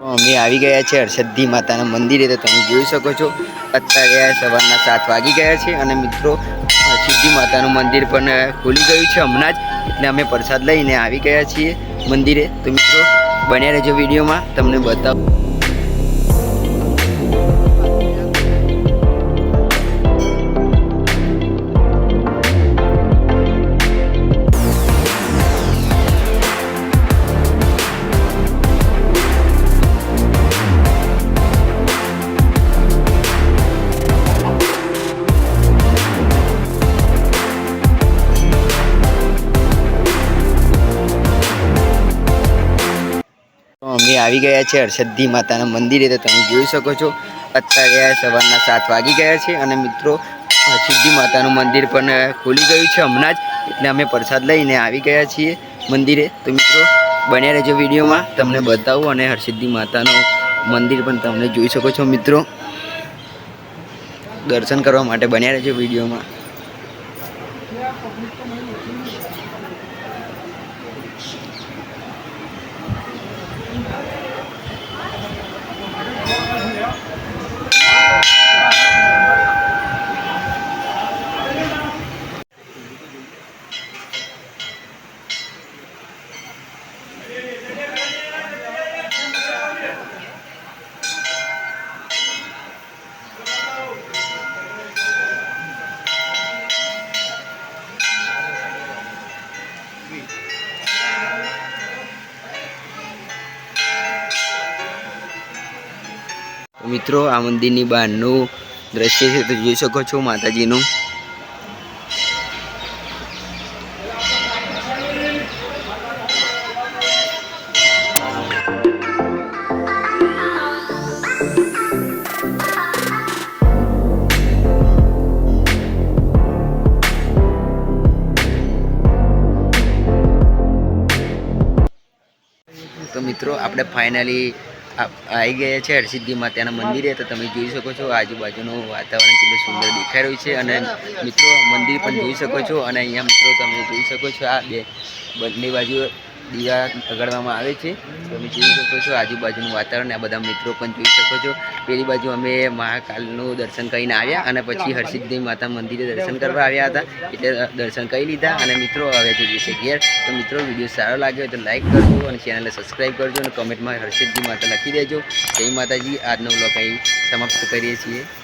અમે આવી ગયા છે હર્ષદ્ધિ માતાના મંદિરે. તો તમે જોઈ શકો છો, અત્યારે સવારના સાત વાગી ગયા છે અને મિત્રો હર્ષિદ્ધિ માતાનું મંદિર પણ ખુલી ગયું છે હમણાં જ. એટલે અમે પ્રસાદ લઈને આવી ગયા છીએ મંદિરે. તો મિત્રો, બન્યા રહેજો વિડીયોમાં. તમને બતાવું. અમે આવી ગયા છે હર્ષદ્ધિ માતાના મંદિરે. તો તમે જોઈ શકો છો, અત્યારે સવારના સાત વાગી ગયા છે અને મિત્રો હરસિદ્ધિ માતાનું મંદિર પણ ખુલી ગયું છે હમણાં જ. એટલે અમે પ્રસાદ લઈને આવી ગયા છીએ મંદિરે. તો મિત્રો, બન્યા રહેજો વિડીયોમાં. તમને બતાવું અને હરસિદ્ધિ માતાનું મંદિર પણ તમને જોઈ શકો છો મિત્રો. દર્શન કરવા માટે બન્યા રહેજો વિડીયોમાં. મિત્રો, આ મંદિરની બહારનું દ્રશ્ય છે, તો જોઈ શકો છો માતાજીનું. તો મિત્રો, આપણે ફાઇનલી આવી ગયા છે હરસિદ્ધિ માતાના મંદિરે, તો તમે જોઈ શકો છો આજુબાજુનું વાતાવરણ કેટલું સુંદર દેખાઈ રહ્યું છે. અને મિત્રો, મંદિર પણ જોઈ શકો છો. અને અહીંયા મિત્રો, તમે જોઈ શકો છો આ બે બંને બાજુ દીવા લગાડવામાં આવે છે. તમે જોઈ શકો છો આજુબાજુનું વાતાવરણ, આ બધા મિત્રો પણ જોઈ શકો છો. પેલી બાજુ અમે મહાકાલનું દર્શન કરીને આવ્યા અને પછી હરસિદ્ધિ માતા મંદિરે દર્શન કરવા આવ્યા હતા. એટલે દર્શન કરી લીધા અને મિત્રો હવે જઈએ છે ઘેર. તો મિત્રો, વીડિયો સારો લાગ્યો હોય તો લાઈક કરજો અને ચેનલને સબસ્ક્રાઈબ કરજો અને કમેન્ટમાં હરસિદ્ધિ માતા લખી દેજો. જય માતાજી. આજનો લોક અહીં સમાપ્ત કરીએ છીએ.